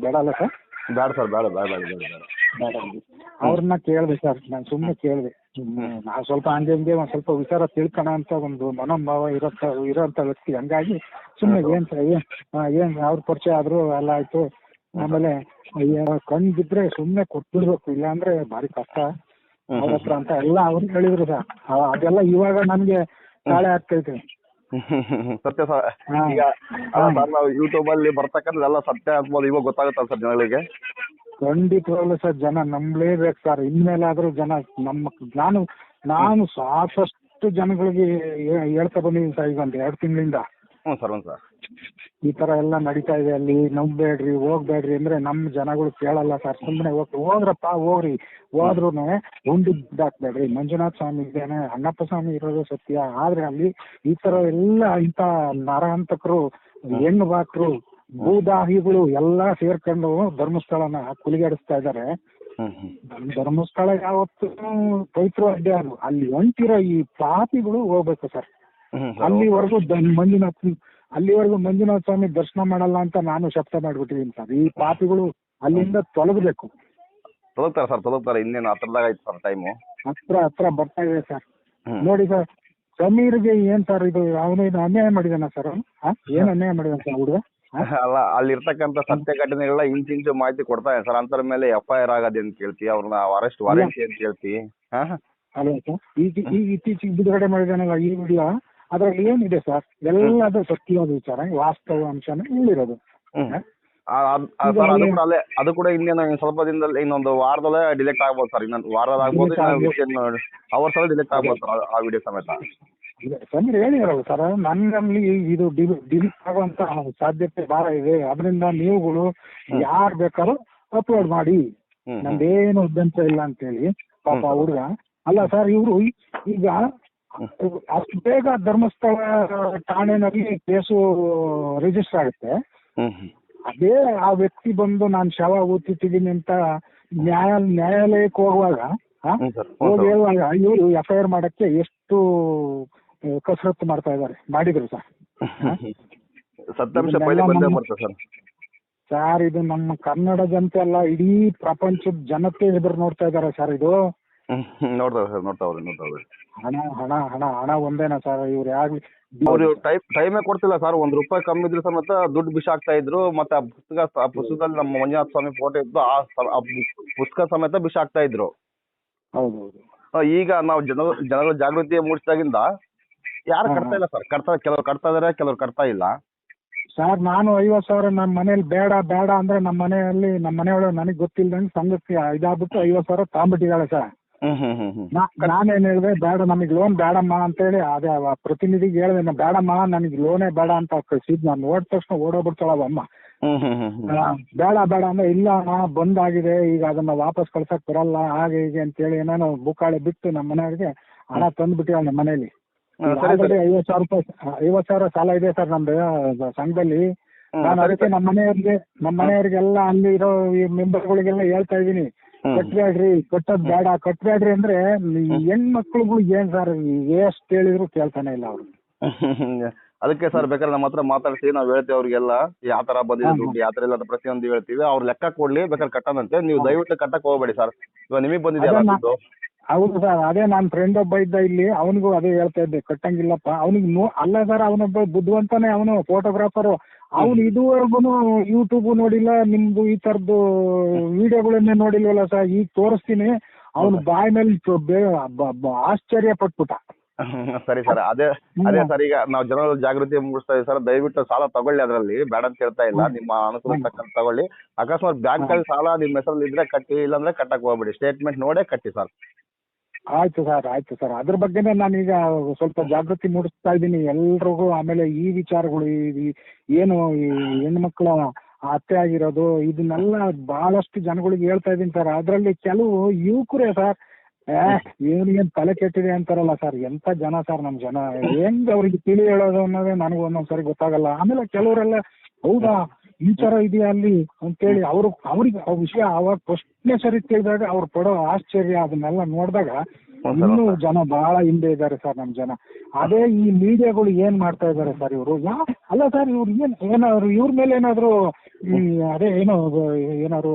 ಬೇಡ ಅಲ್ಲ ಸರ್. ಬೇಡ ಸರ್ ಬೇಡ ಬೇಡ ಬೇಡ ಬೇಡ ಬೇಡ. ಬೇಡ ಅವ್ರನ್ನ ಕೇಳಿದೆ ಸರ್ ನಾನು ಸುಮ್ಮನೆ ಕೇಳಿದೆ. ನಾವು ಸ್ವಲ್ಪ ಹಂಗೆ ಹಿಂಗೆ ಒಂದ್ ಸ್ವಲ್ಪ ವಿಚಾರ ತಿಳ್ಕೊಣ ಅಂತ ಒಂದು ಮನೋಭಾವ ಇರೋಂಥ ಇರೋಂಥ ವ್ಯಕ್ತಿ. ಹಂಗಾಗಿ ಸುಮ್ಮನೆ ಏನ್ ಸರ್ ಏನ್ ಹಾ, ಏನ್ ಅವ್ರ ಪರಿಚಯ ಆದ್ರು ಎಲ್ಲ ಆಯ್ತು. ಆಮೇಲೆ ಅಯ್ಯೋ, ಕಣ್ ಬಿದ್ರೆ ಸುಮ್ಮನೆ ಕೊಟ್ಬಿಡ್ಬೇಕು ಇಲ್ಲಾಂದ್ರೆ ಭಾರಿ ಕಷ್ಟ. ಅವ್ರ ಹತ್ರ ಅಂತ ಎಲ್ಲ ಅವ್ರು ಹೇಳಿದ್ರು ಸರ್. ಅದೆಲ್ಲ ಇವಾಗ ನನ್ಗೆ ನಾಳೆ ಆಗ್ತೈತೆ ಸತ್ಯ ಸರ್. ಈಗ ಅಲ್ಲ ಸರ್ ನಾವು ಯೂಟ್ಯೂಬ್ ಅಲ್ಲಿ ಬರ್ತಕ್ಕಂಥದ್ದೆಲ್ಲ ಸತ್ಯ ಅನ್ಬೋದು ಇವಾಗ ಗೊತ್ತಾಗುತ್ತಲ್ಲ ಸರ್ ಜನಗಳಿಗೆ? ಖಂಡಿತವಾಗ್ಲೂ ಸರ್ ಜನ ನಂಬಲೇಬೇಕು ಸರ್. ಇನ್ಮೇಲಾದ್ರೂ ಜನ ನಮ್ಮ ನಾನು ನಾನು ಸಾಕಷ್ಟು ಜನಗಳಿಗೆ ಹೇಳ್ತಾ ಬಂದಿದ್ದೀನಿ ಸರ್ ಈಗ ಒಂದು ಎರಡು ತಿಂಗಳಿಂದ. ಹ್ಞೂ ಸರ್ ಹ್ಞೂ ಸರ್. ಈ ತರ ಎಲ್ಲ ನಡೀತಾ ಇದೆ ಅಲ್ಲಿ ನಂಬ್ಬೇಡ್ರಿ ಹೋಗ್ಬೇಡ್ರಿ ಅಂದ್ರೆ ನಮ್ಮ ಜನಗಳು ಕೇಳಲ್ಲ ಸರ್ ಸುಮ್ಮನೆ ಹೋಗ್ ಹೋದ್ರಪ್ಪ ಹೋಗ್ರಿ. ಹೋದ್ರೂ ಉಂಡಿ ಹಾಕ್ಬೇಡ್ರಿ. ಮಂಜುನಾಥ ಸ್ವಾಮಿ ಇದೇನೆ ಅಣ್ಣಪ್ಪ ಸ್ವಾಮಿ ಇರೋದು ಸತ್ಯ. ಆದ್ರೆ ಅಲ್ಲಿ ಈ ತರ ಎಲ್ಲ ಇಂಥ ನರಹಂತಕರು ಹೆಣ್ಣು ಬಾಕ್ರು ಭೂದಾಹಿಗಳು ಎಲ್ಲಾ ಸೇರ್ಕೊಂಡು ಧರ್ಮಸ್ಥಳನ ಕುಲಿಗಾಡಿಸ್ತಾ ಇದ್ದಾರೆ ಧರ್ಮಸ್ಥಳ ಯಾವತ್ತೂ ಪವಿತ್ರ ಅಡ್ಡ ಅದು. ಅಲ್ಲಿ ಹೊಂಟಿರೋ ಈ ಪಾಪಿಗಳು ಹೋಗ್ಬೇಕು ಸರ್. ಅಲ್ಲಿವರೆಗೂ ಮಂಜುನಾಥ್ ಅಲ್ಲಿವರೆಗೂ ಮಂಜುನಾಥ ಸ್ವಾಮಿ ದರ್ಶನ ಮಾಡಲ್ಲ ಅಂತ ನಾನು ಶಬ್ದ ಮಾಡ್ಬಿಟ್ಟಿದ್ದೀನಿ ಸರ್. ಈ ಪಾಪಿಗಳು ಅಲ್ಲಿಂದ ತೊಲಗಬೇಕು. ತೊಲಗ್ತಾರೆ ಸರ್ ತೊಲಗ್ತಾರೆ. ಇನ್ನೇನು ಹತ್ರದಾಗ ಆಯ್ತು ಸರ್ ಟೈಮು ಹತ್ರ ಹತ್ರ ಬರ್ತಾ ಇದೆ ಸರ್. ನೋಡಿ ಸರ್ ಸಮೀರ್ಗೆ ಏನ್ ಸರ್ ಇದು ಅವನೇನು ಅನ್ಯಾಯ ಮಾಡಿದಾನ ಸರ್? ಅವನು ಏನ್ ಅನ್ಯಾಯ ಮಾಡಿದಾನ ಸರ್ ಹುಡುಗ? ಅಲ್ಲ ಅಲ್ಲಿರ್ತಕ್ಕಂಥ ಸತ್ಯ ಘಟನೆಗಳ ಇಂಚಿಂಚು ಇಂಚು ಮಾಹಿತಿ ಕೊಡ್ತಾರೆ ಸರ್. ಅಂತರ ಮೇಲೆ ಎಫ್ ಐ ಆರ್ ಆಗದೆ ಅಂತ ಕೇಳ್ತಿ. ಅವ್ರನ್ನ ಅರೆಸ್ಟ್ ವಾರೆಂಟಿ ಅಂತ ಕೇಳ್ತಿ. ಹಾ? ಅಲ್ವಾ ಸರ್ ಈಗ ಈಗ ಇತ್ತೀಚೆಗೆ ಬಿಡುಗಡೆ ಮಾಡಿದಾನಲ್ಲ ಈ ವಿಡಿಯೋ ಅದ್ರಲ್ಲಿ ಏನಿದೆ ಸರ್ ಎಲ್ಲದು ಸತ್ಯವಾದ ವಿಚಾರ ವಾಸ್ತವ ಅಂಶನ ಇಲ್ಲಿರೋದು. ಆ- ಅದ್- ಆ ಸರ್ ಅದು ಕೂಡ ಅಲ್ಲೇ ಅದು ಕೂಡ ಇನ್ನೇನು ಸ್ವಲ್ಪ ದಿನದಲ್ಲಿ ಇನ್ನೊಂದು ವಾರದಲ್ಲೇ ಡಿಲೆಕ್ಟ್ ಆಗ್ಬೋದು ಸರ್ ಇನ್ನೊಂದು ವಾರದಲ್ಲಿ ಆಗ್ಬೋದು. Delete ಅವರ್ಸ್ ಅಲ್ಲಿ ಡಿಲೆಕ್ಟ್ ಆಗ್ಬೋದು ಸರ್ ಆ- ವಿಡಿಯೋ ಸಮೇತ. ಇದೆ. ಸಮೀರ್ ಹೇಳಿರಲ್ಲ ಸರ್ ನನ್ನಲ್ಲಿ ಇದು ಡಿಲೀಟ್ ಆಗುವಂತ ಸಾಧ್ಯತೆ ಬಹಳ ಇದೆ. ಅದರಿಂದ ನೀವುಗಳು ಯಾರು ಬೇಕಾದ್ರೂ ಅಪ್ಲೋಡ್ ಮಾಡಿ. ಹ್ಮ್ ಹ್ಮ್. ನಂದೇನು ಅಭ್ಯಂತರ ಇಲ್ಲ ಅಂತೇಳಿ ಪಾಪ. ಹುಡುಗ. ಅಲ್ಲ ಸರ್ ಇವರು ಈಗ ಅಷ್ಟು ಬೇಗ ಧರ್ಮಸ್ಥಳ ಠಾಣೆನಲ್ಲಿ ಕೇಸು ರಿಜಿಸ್ಟರ್ ಆಗುತ್ತೆ. ಅದೇ ಆ ವ್ಯಕ್ತಿ ಬಂದು ನಾನು ಶವ ಊತಿದ್ದೀನಿ ಅಂತ ನ್ಯಾಯ ನ್ಯಾಯಾಲಯಕ್ಕೆ ಹೋಗುವಾಗ ಹೋಗಿ ಹೇಳುವಾಗ ಇವರು ಎಫ್ ಐ ಆರ್ ಮಾಡಕ್ಕೆ ಎಷ್ಟು ಕಸರತ್ತು ಮಾಡ್ತಾ ಇದಾರೆ ಮಾಡಿದ್ರು ಸರ್. ಸರ್ ಇದು ನಮ್ಮ ಕನ್ನಡ ಜನತೆ ಅಲ್ಲ ಇಡೀ ಪ್ರಪಂಚದ ಜನತೆ ಎದುರು ನೋಡ್ತಾ ಇದ್ದಾರೆ ಸರ್ ಇದು. ಸರ್ ನೋಡ್ತಾವ್ರಿ ನೋಡ್ತಾವ್ರಿ ಹಣ ಹಣ ಹಣ ಹಣ ಒಂದೇನಾ ಸರ್ ಇವ್ರು ಅವ್ರು ಟೈಮ್ ಟೈಮೇ ಕೊಡ್ತಿಲ್ಲ ಸರ್ ಒಂದ್ ರೂಪಾಯಿ ಕಮ್ಮಿ ಇದ್ರು ಸಮೇತ ದುಡ್ಡು ಆಗ್ತಾ ಇದ್ರು ಮತ್ತೆ ಆ ಪುಸ್ತಕ ಆ ಪುಸ್ತಕದಲ್ಲಿ ನಮ್ಮ ಮಂಜುನಾಥ ಸ್ವಾಮಿ ಫೋಟೋ ಇತ್ತು ಆ ಸ- ಆ ಪು- ಪುಸ್ತಕ ಸಮೇತ ಬಿಸಾಕ್ತಾ ಇದ್ರು. ಹೌದು ಹೌದು ಆ, ಈಗ ನಾವು ಜನ ಜನಗಳ ಜಾಗೃತಿ ಮೂಡಿಸಿದಾಗಿಂದ ಯಾರು ಕಟ್ತಾ ಇಲ್ಲ ಸರ್ ಕಟ್ತಾ ಕೆಲವ್ರು ಕಟ್ತಾ ಇದಾರೆ ಕೆಲವ್ರು ಕಟ್ತಾ ಇಲ್ಲ. ಸರ್ ನಾನು ಐವತ್ತು ಸಾವಿರ ನಮ್ಮ ಮನೇಲಿ ಬೇಡ ಬೇಡ ಅಂದ್ರೆ ನಮ್ಮ ಮನೆಯಲ್ಲಿ ನಮ್ಮ ಮನೆಯೊಳಗೆ ನನಗೆ ಗೊತ್ತಿಲ್ದಂಗೆ ಸಂಗತಿ ಇದಾಗ್ಬಿಟ್ಟು ಐವತ್ತು ಸಾವಿರ ತಗೊಂಡ್ಬಿಟ್ಟಿದ್ದಾಳೆ ಸರ್ ನಾನೇನ್ ಹೇಳಿದೆ ಬೇಡ ನಮಗೆ ಲೋನ್ ಬೇಡಮ್ಮ ಅಂತ ಹೇಳಿ ಅದೇ ಅವ ಪ್ರತಿನಿಧಿಗೆ ಹೇಳಿದೆ ಬೇಡಮ್ಮ ನನಗೆ ಲೋನೇ ಬೇಡ ಅಂತ ಕಳ್ಸಿದ್ ನಾನು ನೋಡಿದ ತಕ್ಷಣ ಓಡೋಗ್ಬಿಡ್ತಾಳವ ಅಮ್ಮ ಆ, ಬೇಡ ಬೇಡ ಅಂದ್ರೆ ಇಲ್ಲ ಅಣ್ಣ ಬಂದಾಗಿದೆ ಈಗ ಅದನ್ನ ವಾಪಸ್ ಕಳ್ಸಕ್ ಬರಲ್ಲ ಹಾಗೆ ಹೀಗೆ ಅಂತ ಹೇಳಿ ಏನೇನೋ ಬುಕ್ಕಾಳೆ ಬಿಟ್ಟು ನಮ್ಮ ಮನೆಯವ್ರಿಗೆ ಹಣ ತಂದ್ಬಿಟ್ಟಿದ್ದಾಳೆ ನಮ್ಮ ಮನೇಲಿ. ಐವತ್ ಸರಿ ಆಲ್ರೆಡಿ ಸಾವಿರ ರೂಪಾಯಿ ಐವತ್ ಸಾವಿರ ಸಾಲ ಇದೆ ಸರ್ ನಮ್ದು ಆ, ಸಂಘದಲ್ಲಿ. ನಾನು ಅದಕ್ಕೆ ನಮ್ಮ ಮನೆಯವ್ರಿಗೆ ನಮ್ಮ ಮನೆಯವ್ರಿಗೆಲ್ಲ ಅಲ್ಲಿ ಇರೋ ಈ ಮೆಂಬರ್ಗಳಿಗೆಲ್ಲ ಹೇಳ್ತಾ ಇದೀನಿ. ಕಟ್ಬೇಡ್ರಿ ಕಟ್ಟೋದ್ ಬೇಡ. ಕಟ್ಬೇಡ್ರಿ ಅಂದ್ರೆ ಹೆಣ್ಮಕ್ಳುಗಳು ಹೆಣ್ಮಕ್ಳಿಗೂ ಏನ್ ಸರ್ ಎಷ್ಟ್ ಹೇಳಿದ್ರು ಕೇಳ್ತಾನೆ ಇಲ್ಲ ಅವ್ರು. ಅದಕ್ಕೆ ಸರ್ ಬೇಕಾದ್ರೆ ನಮ್ಮ ಹತ್ರ ಮಾತಾಡ್ಸಿ ನಾವು ಹೇಳ್ತೀವಿ ಅವ್ರಿಗೆಲ್ಲ ಯಾವ ತರ ಬಂದಿದೆ. ದುಡ್ಡು ಯಾವ ತರ ಇಲ್ಲ ಅಂತ ಪ್ರತಿಯೊಂದು ಹೇಳ್ತೀವಿ. ಅವ್ರ ಲೆಕ್ಕ ಕೊಡ್ಲಿ ಬೇಕಾದ್ರೆ ಕಟ್ಟದಂತೆ. ನೀವು ದಯವಿಟ್ಟು ಕಟ್ಟಕ್ ಹೋಗ್ಬೇಡಿ ಸರ್. ಇವಾಗ ನಿಮಗೆ ಬಂದಿದೆ ದುಡ್ಡು? ಹೌದು ಸರ್. ಅದೇ ನಾನ್ ಫ್ರೆಂಡ್ ಒಬ್ಬ ಇದ್ದ ಇಲ್ಲಿ ಅವನಿಗೂ ಅದೇ ಹೇಳ್ತಾ ಇದ್ದೆ ಕಟ್ಟಂಗಿಲ್ಲಪ್ಪ. ಅವನಿಗೆ ನೋ ಅಲ್ಲ ಸರ್ ಅವನೊಬ್ಬ ಬುದ್ಧಿವಂತನೇ ಅವನು ಫೋಟೋಗ್ರಾಫರು ಅವನು ಇದುವರೆಗೂ ಯೂಟ್ಯೂಬ್ ನೋಡಿಲ್ಲ ನಿಮ್ದು ಈ ತರದ್ದು ವಿಡಿಯೋಗಳನ್ನೇ ನೋಡಿಲ್ವಲ್ಲ ಸರ್? ಈಗ ತೋರಿಸ್ತೀನಿ. ಅವನು ಬಾಯಿ ಮೇಲೆ ಆಶ್ಚರ್ಯ ಪಟ್ಬಿಟ್ಟ. ಸರಿ ಸರ್. ಅದೇ ಅದೇ ಸರ್ ಈಗ ನಾವು ಜನರ ಜಾಗೃತಿ ಮೂಡಿಸ್ತಾ ಇದೀವಿ ಸರ್. ದಯವಿಟ್ಟು ಸಾಲ ತಗೊಳ್ಳಿ ಅದರಲ್ಲಿ. ಬೇಡ ಅಂತ ಹೇಳ್ತಾ ಇಲ್ಲ. ನಿಮ್ಮ ಅನುಕೂಲ ತಕ್ಕಂತ ತಗೊಳ್ಳಿ. ಅಕಸ್ಮಾತ್ ಬ್ಯಾಂಕ್ ಅಲ್ಲಿ ಸಾಲ ನಿಮ್ಮ ಹೆಸರಲ್ಲಿ ಇದ್ರೆ ಕಟ್ಟಿ ಇಲ್ಲಾಂದ್ರೆ ಕಟ್ಟಕ್ ಹೋಗ್ಬೇಡಿ. ಸ್ಟೇಟ್ಮೆಂಟ್ ನೋಡೇ ಕಟ್ಟಿ ಸರ್. ಆಯ್ತು ಸರ್ ಆಯ್ತು ಸರ್ ಅದ್ರ ಬಗ್ಗೆನೇ ನಾನೀಗ ಸ್ವಲ್ಪ ಜಾಗೃತಿ ಮೂಡಿಸ್ತಾ ಇದ್ದೀನಿ. ಎಲ್ರಿಗೂ ಆಮೇಲೆ ಈ ವಿಚಾರಗಳು, ಈ ಏನು ಈ ಹೆಣ್ಮಕ್ಳ ಹತ್ಯೆ ಆಗಿರೋದು, ಇದನ್ನೆಲ್ಲ ಬಹಳಷ್ಟು ಜನಗಳಿಗೆ ಹೇಳ್ತಾ ಇದ್ದೀನಿ ಸರ್ ಅದರಲ್ಲಿ ಕೆಲವು ಯುವಕರೇ ಸರ್ ಏನು ಏನು ತಲೆ ಕೆಟ್ಟಿದೆ ಅಂತಾರಲ್ಲ ಸರ್ ಎಂತ ಜನ ಸರ್ ನಮ್ ಜನ? ಹೆಂಗ್ ಅವ್ರಿಗೆ ತಿಳಿ ಹೇಳೋದು ಅನ್ನೋದೇ ನನಗೂ ಗೊತ್ತಾಗಲ್ಲ. ಆಮೇಲೆ ಕೆಲವರೆಲ್ಲ, ಹೌದಾ? ಈ ತರ ಇದೆಯಾ ಅಲ್ಲಿ ಅಂತೇಳಿ ಅವರು ಅವ್ರಿಗೆ ಆ ವಿಷಯ ಅವಾಗ ಪ್ರಶ್ನೆ ಸರಿ ಕೇಳಿದಾಗ ಅವ್ರು ಪಡೋ ಆಶ್ಚರ್ಯ ಅದನ್ನೆಲ್ಲ ನೋಡಿದಾಗ ಇನ್ನೂ ಜನ ಬಹಳ ಹಿಂದೆ ಇದ್ದಾರೆ ಸರ್ ನಮ್ ಜನ. ಅದೇ ಈ ಮೀಡಿಯಾಗಳು ಏನ್ ಮಾಡ್ತಾ ಇದ್ದಾರೆ ಸರ್ ಇವರು? ಯಾ ಅಲ್ಲ ಸರ್ ಇವ್ರು ಏನ್ ಏನಾದ್ರು ಇವ್ರ ಮೇಲೆ ಏನಾದ್ರು ಈ ಅದೇ ಏನೋ ಏನಾದ್ರು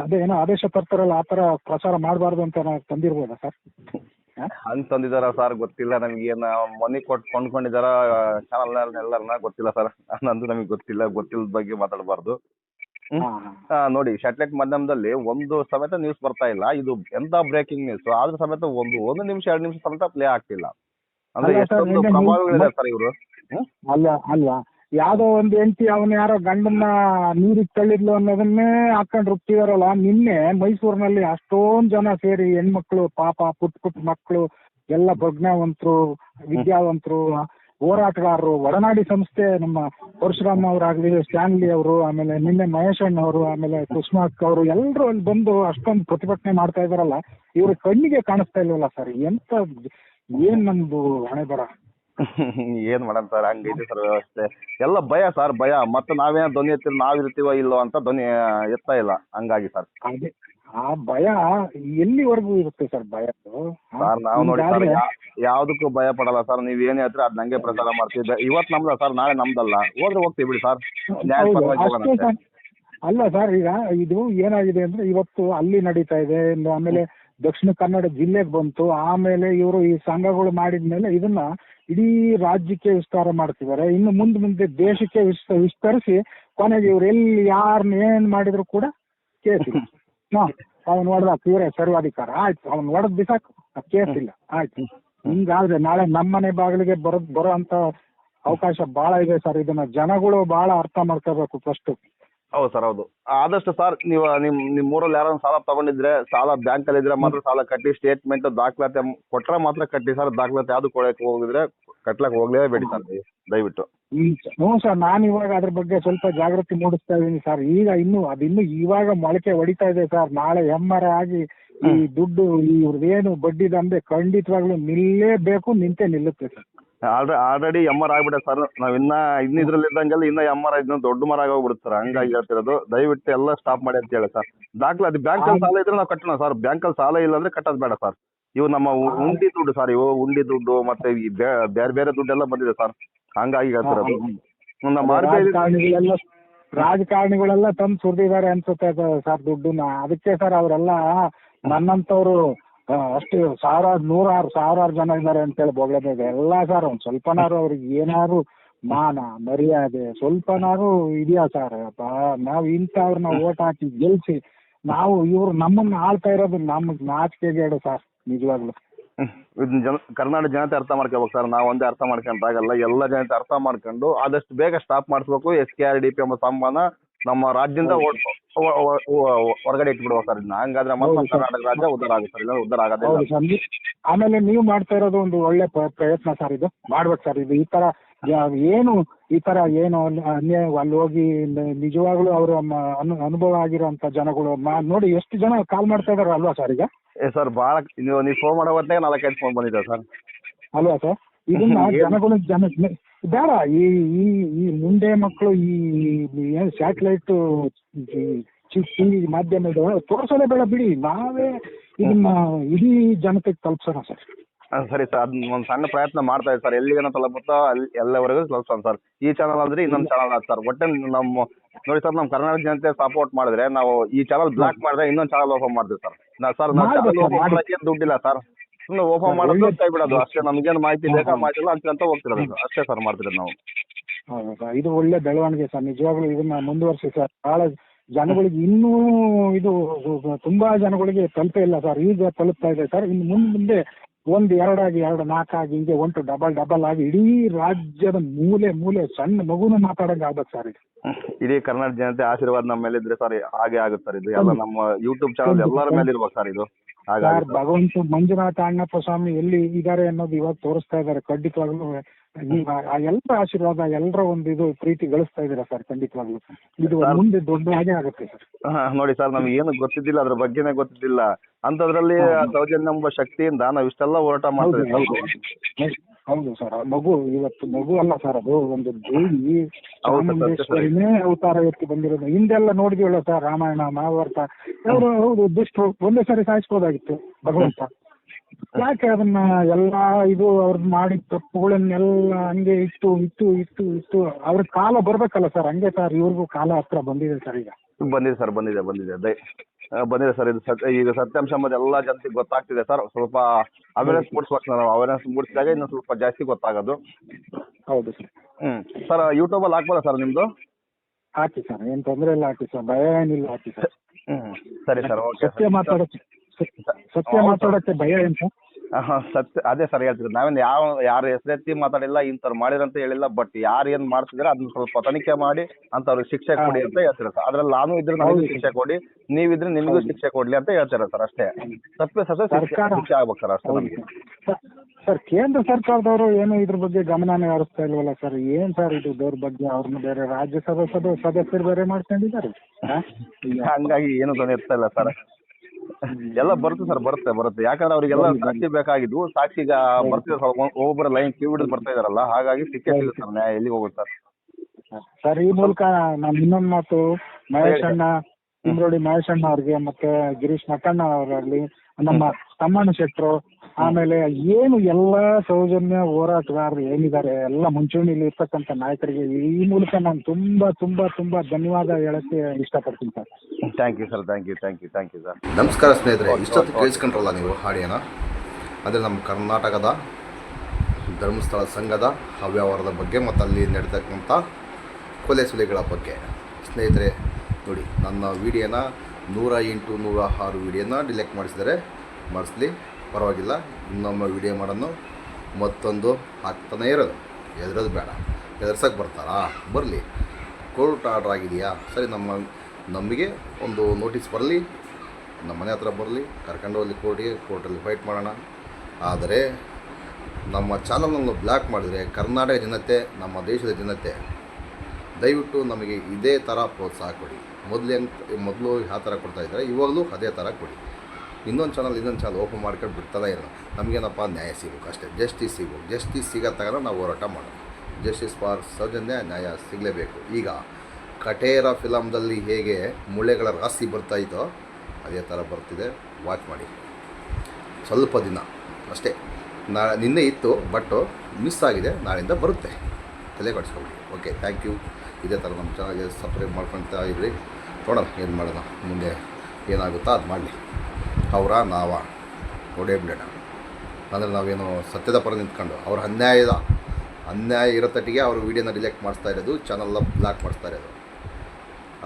ಅದೇ ಏನೋ ಆದೇಶ ತರ್ತಾರಲ್ಲ ಆ ತರ ಪ್ರಚಾರ ಮಾಡಬಾರ್ದು ಅಂತ ತಂದಿರ್ಬೋದಾ ಸರ್? ಹಂಗ್ ತಂದಿದಾರ ಸರ್ ಗೊತ್ತಿಲ್ಲ ನಮ್ಗೆ ಏನ ಮನಿ ಕೊಟ್ಟು ಕೊಂಡ್ಕೊಂಡಿದಾರ ಚಾನಲ್ ಎಲ್ಲರನ್ನ ಗೊತ್ತಿಲ್ಲ ಸರ್ ನಂದು ನಮಗೆ ಗೊತ್ತಿಲ್ಲ ಗೊತ್ತಿಲ್ಲದ ಬಗ್ಗೆ ಮಾತಾಡಬಾರ್ದು. ನೋಡಿ ಸ್ಯಾಟಲೈಟ್ ಮಾಧ್ಯಮದಲ್ಲಿ ಒಂದು ಸಮೇತ ನ್ಯೂಸ್ ಬರ್ತಾ ಇಲ್ಲ. ಇದು ಎಂತ ಬ್ರೇಕಿಂಗ್ ನ್ಯೂಸ್ ಆದ್ರೂ ಸಮೇತ ಒಂದು ಒಂದು ನಿಮಿಷ ಎರಡು ನಿಮಿಷ ಸಮೇತ ಪ್ಲೇ ಆಗ್ತಿಲ್ಲ. ಅಂದ್ರೆ ಎಷ್ಟೊಂದು ಪ್ರಭಾವಗಳಿದೆ ಸರ್ ಇವರು? ಅಲ್ಲ ಅಲ್ವಾ ಯಾವ್ದೋ ಒಂದ್ ಹೆಂಡತಿ ಅವನ ಯಾರೋ ಗಂಡನ್ನ ನೀರಿಗೆ ತಳ್ಳಿದ್ಲು ಅನ್ನೋದನ್ನೇ ಹಾಕೊಂಡ್ ರುಬ್ತಿದಾರಲ್ಲ, ನಿನ್ನೆ ಮೈಸೂರಿನಲ್ಲಿ ಅಷ್ಟೊಂದ್ ಜನ ಸೇರಿ ಹೆಣ್ಮಕ್ಳು, ಪಾಪ ಪುಟ್ ಪುಟ್ ಮಕ್ಕಳು ಎಲ್ಲ ಪ್ರಜ್ಞಾವಂತರು ವಿದ್ಯಾವಂತರು, ಹೋರಾಟಗಾರರು, ಒಡನಾಡಿ ಸಂಸ್ಥೆ ನಮ್ಮ ಪರಶುರಾಮ್ ಅವರಾಗ್ಲಿ, ಸ್ಟ್ಯಾನ್ಲಿ ಅವರು, ಆಮೇಲೆ ನಿನ್ನೆ ಮಹೇಶ್ ಅವರು, ಆಮೇಲೆ ಕುಸ್ಮಾಕ್ ಅವರು ಎಲ್ಲರೂ ಅಲ್ಲಿ ಬಂದು ಅಷ್ಟೊಂದು ಪ್ರತಿಭಟನೆ ಮಾಡ್ತಾ ಇದಾರಲ್ಲ, ಇವ್ರ ಕಣ್ಣಿಗೆ ಕಾಣಿಸ್ತಾ ಇಲ್ವಲ್ಲ ಸರ್, ಎಂತ, ಏನ್ ನಮ್ದು ಹಣೆ ಬರ ಏನ್ ಮಾಡಣ ಸರ್? ಹಂಗೈತೆ ಸರ್ ವ್ಯವಸ್ಥೆ. ಎಲ್ಲ ಭಯ ಸರ್ ಭಯ. ಮತ್ತೆ ನಾವೇನ ಧ್ವನಿ ಎತ್ತಿಲ್ಲ ನಾವ್ ಇರ್ತೀವೋ ಇಲ್ಲೋ ಅಂತ ಧ್ವನಿ ಎತ್ತಾ ಇಲ್ಲ. ಹಂಗಾಗಿ ಸರ್. ಅದೇ ಆ ಭಯ ಎಲ್ಲಿವರೆಗೂ ಇರುತ್ತೆ ಸರ್ ಭಯ ಸರ್ ನಾವು ನೋಡಿ ಸರ್ ಯಾವ್ದಕ್ಕೂ ಭಯ ಪಡಲ್ಲ ಸರ್. ನೀವ್ ಏನ್ ಹೇಳ್ತೀರ ಅದ್ ನಂಗೆ ಪ್ರಚಾರ ಮಾಡ್ತಿದ್ದೆ. ಇವತ್ ನಮ್ದ ಸರ್ ನಾಳೆ ನಮ್ದಲ್ಲ. ಹೋದ್ರೆ ಹೋಗ್ತೀವಿ ಬಿಡಿ ಸರ್. ನ್ಯಾಯ ಅಲ್ಲ ಸರ್ ಈಗ ಇದು ಏನಾಗಿದೆ ಅಂದ್ರೆ ಇವತ್ತು ಅಲ್ಲಿ ನಡೀತಾ ಇದೆ ಆಮೇಲೆ ದಕ್ಷಿಣ ಕನ್ನಡ ಜಿಲ್ಲೆಗೆ ಬಂತು ಆಮೇಲೆ ಇವರು ಈ ಸಂಘಗಳು ಮಾಡಿದ್ಮೇಲೆ ಇದನ್ನ ಇಡೀ ರಾಜ್ಯಕ್ಕೆ ವಿಸ್ತಾರ ಮಾಡ್ತಿದ್ದಾರೆ. ಇನ್ನು ಮುಂದೆ ಮುಂದೆ ದೇಶಕ್ಕೆ ವಿಸ್ತ ವಿಸ್ತರಿಸಿ ಕೊನೆಗೆ ಇವ್ರು ಎಲ್ಲಿ ಯಾರನ್ನ ಏನ್ ಮಾಡಿದ್ರು ಕೂಡ ಕೇಸ್ ಇಲ್ಲ ಹಾ ಅವ್ನು ಹೊಡೆದಾಕ ಇವರೇ ಸರ್ವಾಧಿಕಾರ. ಆಯ್ತು ಅವ್ನು ಹೊಡೆದ್ ಬಿಸಾಕು ಕೇಸ್ ಇಲ್ಲ ಆಯ್ತು. ಹಿಂಗಾದ್ರೆ ನಾಳೆ ನಮ್ಮನೆ ಬಾಗಿಲಿಗೆ ಬರೋ ಬರೋ ಅಂತ ಅವಕಾಶ ಬಹಳ ಇದೆ ಸರ್. ಇದನ್ನ ಜನಗಳು ಬಹಳ ಅರ್ಥ ಮಾಡ್ಕೋಬೇಕು ಫಸ್ಟ್ ಹೌದು ಸರ್ ಹೌದು. ಆದಷ್ಟು ಸರ್ ನೀವು ನಿಮ್ ನಿಮ್ ಊರಲ್ಲಿ ಯಾರು ಸಾಲ ತಗೊಂಡಿದ್ರೆ ಸಾಲ ಬ್ಯಾಂಕ್ ಅಲ್ಲಿ ಇದ್ರೆ ಮಾತ್ರ ಸಾಲ ಕಟ್ಟಿ ಸ್ಟೇಟ್ಮೆಂಟ್ ದಾಖಲಾತಿ ಕೊಟ್ರೆ ಮಾತ್ರ ಕಟ್ಟಿ ಸರ್ ದಾಖಲಾತಿ ಯಾವ್ದು ಕೊಡಕ್ಕೆ ಹೋಗಿದ್ರೆ ಕಟ್ಲಕ್ ಹೋಗ್ಲೇಬೇಡಿ ಸರ್ ದಯವಿಟ್ಟು. ಹ್ಞೂ ಸರ್ ನಾನು ಇವಾಗ ಅದ್ರ ಬಗ್ಗೆ ಸ್ವಲ್ಪ ಜಾಗೃತಿ ಮೂಡಿಸ್ತಾ ಇದ್ದೀನಿ ಸರ್. ಈಗ ಇನ್ನು ಅದಿನ್ನು ಇವಾಗ ಮೊಳಕೆ ಹೊಡಿತಾ ಇದೆ ಸರ್. ನಾಳೆ ಎಮ್ಮರ ಆರ್ ಆಗಿ ಈ ದುಡ್ಡು ಇವ್ರದ್ದೇನು ಬಡ್ಡಿ ದಂಧೆ ಖಂಡಿತವಾಗ್ಲೂ ನಿಲ್ಲೇಬೇಕು ನಿಂತೆ ನಿಲ್ಲುತ್ತೆ sir. Already already M R ಆಗ್ಬಿಟ್ಟೆ ಸರ್. ನಾವ್ ಇನ್ನ ಇನ್ನ ಇದ್ರಲ್ಲಿ ಇದ್ದಂಗೆಲ್ಲ ಇನ್ನ ಎಂ ಆರ್ ಇದ್ನ ದೊಡ್ಡ ಮರ ಆಗೋಗ್ಬಿಡುತ್ತೆ ಸರ್. ಹಂಗಾಗಿ ಹೇಳ್ತಿರೋದು. ದಯವಿಟ್ಟು ಎಲ್ಲ ಸ್ಟಾಪ್ ಮಾಡಿ ಅಂತ ಹೇಳಿ ಸರ್. ದಾಖಲಾತಿ ಬ್ಯಾಂಕ್ ಅಲ್ಲಿ ಸಾಲ ಇದ್ರೆ ನಾವು ಕಟ್ಟೋಣ ಸರ್. ಬ್ಯಾಂಕ್ ಅಲ್ಲಿ ಸಾಲ ಇಲ್ಲ ಅಂದ್ರೆ ಕಟ್ಟೋದು ಬೇಡ ಸರ್. ಇವು ನಮ್ಮ ಉಂಡಿ ದುಡ್ಡು ಸರ್ ಇವು. ಉಂಡಿ ದುಡ್ಡು ಮತ್ತೆ ಈ ಬೇರೆ ಬೇರೆ ದುಡ್ಡೆಲ್ಲ ಬಂದಿದೆ ಸರ್. ಹಂಗಾಗಿ ಹೇಳ್ತಿರೋದು. ನಮ್ಮ ಆರ್ ಬಿ ಐ ರಾಜಕಾರಣಿಗಳೆಲ್ಲ ರಾಜಕಾರಣಿಗಳೆಲ್ಲ ತಂದು ಸುರಿದಿದ್ದಾರೆ ಅನ್ಸುತ್ತೆ ಸರ್ ದುಡ್ಡನ್ನ. ಅದಕ್ಕೆ ಸರ್ ಅವರೆಲ್ಲ ನನ್ನಂತವ್ರು ಅಷ್ಟು, ಸಾವಿರಾರು, ನೂರಾರು, ಸಾವಿರಾರು ಜನ ಇದ್ದಾರೆ ಅಂತೇಳಿ ಬೊಗಳಬೇಕು ಎಲ್ಲ ಸರ್ ಒಂದ್ ಸ್ವಲ್ಪನಾರು ಅವ್ರಿಗೆ ಏನಾದ್ರು ಮಾನ, ಮರ್ಯಾದೆ, ಸ್ವಲ್ಪನಾರು ಇದೆಯಾ ಸರ್ ನಾವು ಇಂಥವ್ರನ್ನ ಓಟ್ ಹಾಕಿ ಗೆಲ್ಸಿ, ನಾವು ಇವ್ರು ನಮ್ಮನ್ನ ಆಳ್ತಾ ಇರೋದು ನಮ್ಗ್ ನಾಚಿಕೆಗೇಡು ಸರ್, ನಿಜವಾಗ್ಲು. ಕರ್ನಾಟಕ ಜನತೆ ಅರ್ಥ ಮಾಡ್ಕೋಬೇಕು ಸರ್. ನಾವು ಒಂದೇ ಅರ್ಥ ಮಾಡ್ಕೊಂಡಾಗಲ್ಲ ಎಲ್ಲ ಜನತೆ ಅರ್ಥ ಮಾಡ್ಕೊಂಡು ಆದಷ್ಟು ಬೇಗ ಸ್ಟಾಪ್ ಮಾಡಿಸ್ಬೇಕು. S K R D P ಎಂಬ ಸಂಬಂಧ ನಮ್ಮ ರಾಜ್ಯದಿಂದ ಹೊರಗಡೆ ಇಟ್ಬಿಡುವ ಸರ್ ಇದನ್ನ. ಹಂಗಾದ್ರೆ ಮತ್ತೆ ನಮ್ಮ ಕರ್ನಾಟಕ ರಾಜ್ಯ ಉದ್ಧಾರ ಆಗುತ್ತೆ ಸರ್. ಇಲ್ಲ ಉದ್ಧಾರ ಆಗೋದಿಲ್ಲ ಹೌದು ಸರ್. ನೀ- ಆಮೇಲೆ ನೀವು ಮಾಡ್ತಾ ಇರೋದು ಒಂದು ಒಳ್ಳೆ ಪ್ರ- ಪ್ರಯತ್ನ ಸರ್ ಇದು. ಮಾಡ್ಬೇಕು ಸರ್ ಇದು. ಈ ತರ ಯಾ- ಏನು ಈ ತರ ಏನು ಅನ್ಯ- ಅನ್ಯಾಯ ಅಲ್ಲಿ ಹೋಗಿ ನ- ನಿಜವಾಗ್ಲೂ ಅವರು ಅನುಭವ ಆಗಿರೋಂಥ ಜನಗಳು ಮಾ- ನೋಡಿ ಎಷ್ಟು ಜನ ಕಾಲ್ ಮಾಡ್ತಾ ಇದಾರೆ ಅಲ್ವಾ ಸರ್ ಈಗ? ಏ ಸರ್ ಭಾಳ ನೀವು ನೀವು ಫೋನ್ ಮಾಡೋ ನಾಲ್ಕೈದು ಫೋನ್ ಬಂದಿದೆ ಸರ್. ಅಲ್ವಾ ಸರ್? ಇದನ್ನ? ಜನಗಳು ಜನ ಬೇಡ ಈ ಈ ಈ ಮುಂದೆ ಮಕ್ಕಳು ಈ ಏನು ಸ್ಯಾಟಲೈಟ್ ಟಿವಿ ಮಾಧ್ಯಮ ಇದು ತೋರ್ಸೋದೇ ಬೇಡ ಬಿಡಿ. ನಾವೇ ಇದನ್ನ ಇಡೀ ಜನತೆಗೆ ತಲುಪಿಸೋಣ ಸರ್. ಸರಿ ಸರ್. ಅದ್ ಒಂದ್ ಸಣ್ಣ ಪ್ರಯತ್ನ ಮಾಡ್ತಾ ಇದ್ದೀವಿ ಸರ್. ಎಲ್ಲಿಗನ ತಲುಪುತ್ತೋ ಅಲ್ಲಿ ಎಲ್ಲವರೆಗೂ ತಲುಪ್ಸೋಣ ಸರ್. ಈ ಚಾನಲ್ ಆದ್ರೆ ಇನ್ನೊಂದು ಚಾನಲ್ ಆಯ್ತು ಸರ್. ಒಟ್ಟೆ ನಮ್ಮ ನೋಡಿ ಸರ್ ನಮ್ಮ ಕರ್ನಾಟಕ ಜನತೆ ಸಪೋರ್ಟ್ ಮಾಡಿದ್ರೆ ನಾವು ಈ ಚಾನಲ್ ಬ್ಲಾಕ್ ಮಾಡಿದ್ರೆ ಇನ್ನೊಂದು ಚಾನಲ್ ಓಪನ್ ಮಾಡ್ತೀವಿ ಸರ್. ನಾ ಸರ್ ನಾವು ಮಾಡ್ಬೇಕು ಚಾನಲ್ sir, ಓಪನ್ ಮಾಡಿ. ಮಾಡೋಕೆ ದುಡ್ಡಿಲ್ಲ ಸರ್. ಸುಮ್ಮನೆ ಓಪನ್ ಮಾಡೋದು ಕೈ ಬಿಡೋದು ಅಷ್ಟೇ ನಮ್ಗೇನು ಮಾಹಿತಿ ಬೇಕಾ ಮಾಹಿತಿ ಇಲ್ಲ ಅಂತ ಹೋಗ್ತಿರೋದು ಅಷ್ಟೇ ಸರ್ ಮಾಡ್ತಿರೋದು ನಾವು. ಹೌದಾ ಇದು ಒಳ್ಳೆ ಬೆಳವಣಿಗೆ ಸರ್. ನಿಜವಾಗ್ಲೂ ಇದನ್ನ ಮುಂದುವರಿಸಿ ಸರ್. ಬಹಳ ಜನಗಳಿಗೆ ಇನ್ನೂ ಇದು ತುಂಬಾ ಜನಗಳಿಗೆ ತಲುಪೇ ಇಲ್ಲ ಸರ್. ಈಗ ತಲುಪ್ತಾ ಇದೆ ಸರ್. ಇನ್ನು ಮುಂದೆ ಮುಂದೆ ಒಂದು ಎರಡಾಗಿ ಎರಡು ನಾಲ್ಕಾಗಿ ಹಿಂಗೆ ಒಂಟು ಡಬಲ್ ಡಬಲ್ ಆಗಿ ಇಡೀ ರಾಜ್ಯದ ಮೂಲೆ ಮೂಲೆ ಸಣ್ಣ ಮಗುನ ಮಾತಾಡಂಗ ಆಗ್ಬೇಕು ಸರ್ ಇದು. ಇಡೀ ಕರ್ನಾಟಕ ಜನತೆ ಆಶೀರ್ವಾದ ನಮ್ಮ ಮೇಲೆ ಇದ್ರೆ ಸರ್ ಹಾಗೆ ಆಗುತ್ತೆ ಸರ್ ಇದು. ಎಲ್ಲ ನಮ್ಮ ಯೂಟ್ಯೂಬ್ ಚಾನಲ್ ಎಲ್ಲರ ಮೇಲೆ ಇರ್ಬೇಕು ಸರ್ ಇದು. ಭಗವಂತ ಮಂಜುನಾಥ ಅಣ್ಣಪ್ಪ ಸ್ವಾಮಿ ಎಲ್ಲಿ ಇದ್ದಾರೆ ಅನ್ನೋದು ಇವಾಗ ತೋರಿಸ್ತಾ ಇದ್ದಾರೆ. ಖಂಡಿತವಾಗ್ಲೂ ನೀವು ಆ ಎಲ್ಲರ ಆಶೀರ್ವಾದ ಎಲ್ಲರ ಒಂದು ಇದು ಪ್ರೀತಿ ಗಳಿಸ್ತಾ ಇದ್ದೀರಾ ಸರ್? ಖಂಡಿತವಾಗ್ಲೂ ಇದು ಮುಂದೆ ದೊಡ್ಡ ಹಾಗೆ ಆಗುತ್ತೆ ಸರ್. ಹಾ, ನೋಡಿ ಸರ್ ನಮ್ಗೆ ಏನು ಗೊತ್ತಿದ್ದಿಲ್ಲ ಅದ್ರ ಬಗ್ಗೆನೇ ಗೊತ್ತಿದ್ದಿಲ್ಲ. ಅಂತದ್ರಲ್ಲಿ ಆ ಸೌಜನ್ಯ ಎಂಬ ಶಕ್ತಿಯಿಂದ ನಾವು ಇಷ್ಟೆಲ್ಲ ಹೋರಾಟ ಹೌದು ಮಾಡ್ತೀವಿ ಹೌದು ಹೌದು, ಹೌದು ಸರ್. ಆ ಮಗು ಇವತ್ತು ಮಗು ಅಲ್ಲ ಸರ್ ಅದು ಒಂದು ದೇವಿ ಹೌದು ಸರ್, ಚಾಮುಂಡೇಶ್ವರಿನೇ ಅವತಾರ ಎತ್ತಿ ಬಂದಿರೋದು. ಹಿಂದೆಲ್ಲ ನೋಡಿದಿವಲ್ಲ ಸರ್ ರಾಮಾಯಣ ಮಹಾಭಾರತ. ಅವರು ಹೌದು ದುಷ್ಟರು ಒಂದೇ ಸಾರಿ ಸಾಯಿಸ್ಬೋದಾಗಿತ್ತು ಭಗವಂತ. ಯಾಕೆ ಅದನ್ನ ಎಲ್ಲಾ ಇದು ಅವ್ರದ್ದು ಮಾಡಿದ ತಪ್ಪುಗಳನ್ನೆಲ್ಲ ಹಂಗೆ ಇಟ್ಟು ಇಟ್ಟು ಇಟ್ಟು ಇಟ್ಟು ಅವ್ರ ಕಾಲ ಬರ್ಬೇಕಲ್ಲ ಸರ್ ಹಂಗೆ ಸರ್ ಇವ್ರಿಗೂ ಕಾಲ ಹತ್ರ ಬಂದಿದೆ ಸರ್ ಈಗ. ಬಂದಿದೆ ಸರ್ ಬಂದಿದೆ ಬಂದಿದೆ. ದಯ ಆ, ಬಂದಿದೆ ಸರ್ ಇದು ಸತ್ಯ ಈಗ ಸತ್ಯಾಂಶ ಮತ್ತೆ ಎಲ್ಲ ಜನತೆಗೆ ಗೊತ್ತಾಗ್ತಿದೆ ಸರ್ ಸ್ವಲ್ಪ ಅವೇರ್ನೆಸ್ ಮೂಡಿಸ್ಬೇಕು ನಾವು. ಅವೇರ್ನೆಸ್ ಮೂಡಿಸಿದಾಗ ಇನ್ನೂ ಸ್ವಲ್ಪ ಜಾಸ್ತಿ ಗೊತ್ತಾಗೋದು. ಹೌದು ಸರ್. ಹ್ಮ್. ಸರ್ ಯೂಟ್ಯೂಬಲ್ಲಿ ಹಾಕ್ಬೋದಾ ಸರ್ ನಿಮ್ದು? ಹಾಕಿ ಸರ್ ಏನ್ ತೊಂದರೆ ಇಲ್ಲ ಹಾಕಿ ಸರ್ ಭಯ ಏನಿಲ್ಲ ಹಾಕಿ ಸರ್. ಹ್ಮ್ ಸರಿ ಸರ್ ಓಕೆ ಸತ್ಯ ಮಾತಾಡಕ್ಕೆ ಸತ್ಯ- ಮಾತಾಡಕ್ಕೆ ಭಯ ಏನ್ ಸರ್? ಸತ್ಯ ಅದೇ ಸರ್ ಹೇಳ್ತಿದ್ರು ನಾವೇನು ಯಾವ ಯಾರ ಹೆಸರೆತ್ತಿ ಮಾತಾಡಿಲ್ಲ ಇಂಥವ್ರು ಮಾಡಿರಂತ ಹೇಳಿಲ್ಲ ಬಟ್ ಯಾರು ಏನ್ ಮಾಡ್ತಿದ್ರೆ ಅದನ್ನ ಸ್ವಲ್ಪ ತನಿಖೆ ಮಾಡಿ ಅಂಥವ್ರಿಗೆ ಶಿಕ್ಷೆ ಕೊಡಿ ಅಂತ ಹೇಳ್ತೀರ ಸರ್. ಅದ್ರಲ್ಲಿ ನಾನು ಇದ್ರೆ ನನಗೂ ಶಿಕ್ಷೆ ಕೊಡಿ ನೀವಿದ್ರೆ ನಿಮಗೂ ಶಿಕ್ಷೆ ಕೊಡ್ಲಿ ಅಂತ ಹೇಳ್ತೀರ ಸರ್ ಅಷ್ಟೇ. ತಪ್ಪೆ ಸತ್ಯ ಶಿಕ್ಷೆ ಆಗ್ಬೇಕು ಸರ್ ಅಷ್ಟೇ ನಮಗೆ. ಸರ್. ಕೇಂದ್ರ ಸರ್ಕಾರದವರು ಏನು ಇದ್ರ ಬಗ್ಗೆ ಗಮನನೇ ಹರಿಸ್ತಾ ಇಲ್ವಲ್ಲ ಸರ್? ಏನ್ ಸರ್ ಇದು ದೌರ್ಭಾಗ್ಯ ಅವ್ರನ್ನ ಬೇರೆ ರಾಜ್ಯಸಭೆ ಸಭೆ ಸದಸ್ಯರು ಬೇರೆ ಮಾಡ್ಕೊಂಡಿದ್ದಾರೆ? ಹಂಗಾಗಿ ಏನು ತೊಂದರೆ ಇರ್ತಾ ಇಲ್ಲ ಸರ್. ಎಲ್ಲ ಬರುತ್ತೆ ಸರ್ ಬರುತ್ತೆ ಬರುತ್ತೆ. ಯಾಕಂದ್ರೆ ಅವರಿಗೆಲ್ಲ. ಸಾಕ್ಷಿ ಬೇಕಾಗಿದ್ದು ಸಾಕ್ಷಿ ಈಗ ಬರ್ತಿದೆ ಸರ್ ಒಬ್ಬೊಬ್ಬರ ಲೈನ್ ಕ್ಯೂ ಹಿಡಿದು ಬರ್ತಾ ಇದಾರಲ್ಲ ಹಾಗಾಗಿ ಸಿಕ್ಕೇ ಸಿಗುತ್ತೆ ಸರ್ ನ್ಯಾಯ ಎಲ್ಲಿಗೆ ಹೋಗುತ್ತೆ ಸರ್? ಸರ್ ಈ ಮೂಲಕ ನಾನು ಇನ್ನೊಂದು ಮಾತು ಮಹೇಶ್ ಅಣ್ಣ ತಿಮ್ರೋಡಿ ಮಹೇಶ್ ಅಣ್ಣ ಅವ್ರಿಗೆ ಮತ್ತೆ ಗಿರೀಶ್ ಮಟ್ಟಣ್ಣ ಅವರಲ್ಲಿ ನಮ್ಮ ತಮ್ಮಣ್ಣ ಶೆಟ್ರು ಆಮೇಲೆ ಏನು ಎಲ್ಲಾ ಸೌಜನ್ಯ ಹೋರಾಟಗಾರರು ಏನಿದ್ದಾರೆ ಎಲ್ಲ ಮುಂಚೂಣಿಯಲ್ಲಿ ಇರ್ತಕ್ಕಂಥ ನಾಯಕರಿಗೆ ಈ ಮೂಲಕ ನಾನು ತುಂಬಾ ತುಂಬಾ ತುಂಬಾ ಧನ್ಯವಾದ ಹೇಳಕ್ಕೆ ಇಷ್ಟಪಡ್ತೀನಿ sir. Thank you sir thank you thank you thank you sir ನಮಸ್ಕಾರ ಸ್ನೇಹಿತರೆ ಇಷ್ಟೊತ್ತು. ಕೇಳಿಸ್ಕೊಂಡ್ರಲ್ಲ ನೀವು ಹಾಡಿಯನ ಅಂದರೆ ನಮ್ಮ ಕರ್ನಾಟಕದ ಧರ್ಮಸ್ಥಳ ಸಂಘದ ಅವ್ಯವಹಾರದ ಬಗ್ಗೆ ಮತ್ತು ಅಲ್ಲಿ ನಡೆತಕ್ಕಂಥ ಕೊಲೆ ಸುಲೆಗಳ ಬಗ್ಗೆ. ಸ್ನೇಹಿತರೆ ನೋಡಿ ನನ್ನ ವಿಡಿಯೋನ ನೂರ ಎಂಟು ನೂರ ಆರು ವಿಡಿಯೋನ ಡಿಲೆಕ್ಟ್ ಮಾಡಿಸಿದರೆ ಮಾಡಿಸ್ಲಿ ಪರವಾಗಿಲ್ಲ, ಇನ್ನೊಮ್ಮೆ ವಿಡಿಯೋ ಮಾಡೋನು ಮತ್ತೊಂದು ಹಾಕ್ತಾನೆ ಇರೋದು. ಎದುರೋದು ಬೇಡ. ಎದುರ್ಸೋಕ್ಕೆ ಬರ್ತಾರಾ? ಬರಲಿ. ಕೋರ್ಟ್ ಆರ್ಡ್ರ್ ಆಗಿದೆಯಾ? ಸರಿ, ನಮ್ಮ ನಮಗೆ ಒಂದು ನೋಟಿಸ್ ಬರಲಿ. ನಮ್ಮ ಮನೆ ಹತ್ರ ಬರಲಿ. ಕರ್ಕೊಂಡು ಹೋಗಲಿ ಕೋರ್ಟಿಗೆ, ಕೋರ್ಟಲ್ಲಿ ಫೈಟ್ ಮಾಡೋಣ. ಆದರೆ, ನಮ್ಮ ಚಾನಲನ್ನು ಬ್ಲಾಕ್ ಮಾಡಿದರೆ ಕರ್ನಾಟಕ ಜನತೆ, ನಮ್ಮ ದೇಶದ ಜನತೆ, ದಯವಿಟ್ಟು ನಮಗೆ ಇದೇ ಥರ ಪ್ರೋತ್ಸಾಹ ಕೊಡಿ. ಮೊದಲು ಮೊದಲು ಆ ಥರ ಕೊಡ್ತಾ ಇದ್ದಾರೆ ಇವಾಗಲೂ ಅದೇ ಥರ ಕೊಡಿ. ಇನ್ನೊಂದು ಚಾನಲ್ ಇನ್ನೊಂದು ಚಾನಲ್ ಓಪನ್ ಮಾಡ್ಕೊಂಡು ಬಿಡ್ತಾನೆ ಇರೋದು ನಮಗೇನಪ್ಪ ನ್ಯಾಯ ಸಿಗಬೇಕು ಅಷ್ಟೇ. ಜಸ್ಟಿಸ್ ಸಿಗಬೇಕು. ಜಸ್ಟಿಸ್ ಸಿಗೋ ತನಕ ನಾವು ಹೋರಾಟ ಮಾಡೋದು. ಜಸ್ಟಿಸ್ ಫಾರ್ ಸೌಜನ್ಯ, ನ್ಯಾಯ ಸಿಗಲೇಬೇಕು. ಈಗ ಕಟೇರ ಫಿಲಮ್ದಲ್ಲಿ ಹೇಗೆ ಮುಳ್ಳೆಗಳ ರಾಶಿ ಬರ್ತಾ ಇತ್ತೋ ಅದೇ ಥರ ಬರ್ತಿದೆ. ವಾಚ್ ಮಾಡಿ. ಸ್ವಲ್ಪ ದಿನ ಅಷ್ಟೇ. ನಾ, ನಿನ್ನೆ ಇತ್ತು ಬಟ್ ಮಿಸ್ ಆಗಿದೆ. ನಾಳೆಯಿಂದ ಬರುತ್ತೆ. ತಲೆ ಕಡಿಸ್ಕೊಬಿಡಿ. ಓಕೆ ಥ್ಯಾಂಕ್ ಯು ಇದೇ ಥರ ನಮ್ಮ ಚಾನಲ್ಗೆ ಸಬ್ಸ್ಕ್ರೈಬ್ ಮಾಡ್ಕೊಳ್ತಾ ಇದ್ರಿ ನೋಡೋಣ, ಏನು ಮಾಡೋಣ. ಮುಂದೆ ಏನಾಗುತ್ತೋ ಅದು ಮಾಡಲಿ. ಅವರ ನಾವ ಬಿಡೋಣ ಅಂದರೆ ನಾವೇನು ಸತ್ಯದ ಪರ ನಿಂತ್ಕೊಂಡು, ಅವ್ರ ಅನ್ಯಾಯದ, ಅನ್ಯಾಯ ಇರೋ ತಟ್ಟಿಗೆ ಅವ್ರ ವೀಡಿಯೋನ ಡಿಲೆಕ್ಟ್ ಮಾಡಿಸ್ತಾ ಇರೋದು, ಚಾನಲ್ನ ಬ್ಲಾಕ್ ಮಾಡಿಸ್ತಾ ಇರೋದು.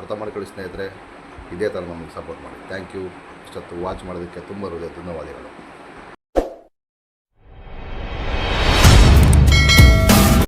ಅರ್ಥ ಮಾಡ್ಕೊಳ್ಳಿ ಸ್ನೇಹಿತರೆ, ಇದೇ ಥರ ನಮಗೆ ಸಪೋರ್ಟ್ ಮಾಡಿ. ಥ್ಯಾಂಕ್ ಯು ಇಷ್ಟೊತ್ತು ವಾಚ್ ಮಾಡೋದಕ್ಕೆ ತುಂಬ ಹೃದಯ, ಧನ್ಯವಾದಗಳು.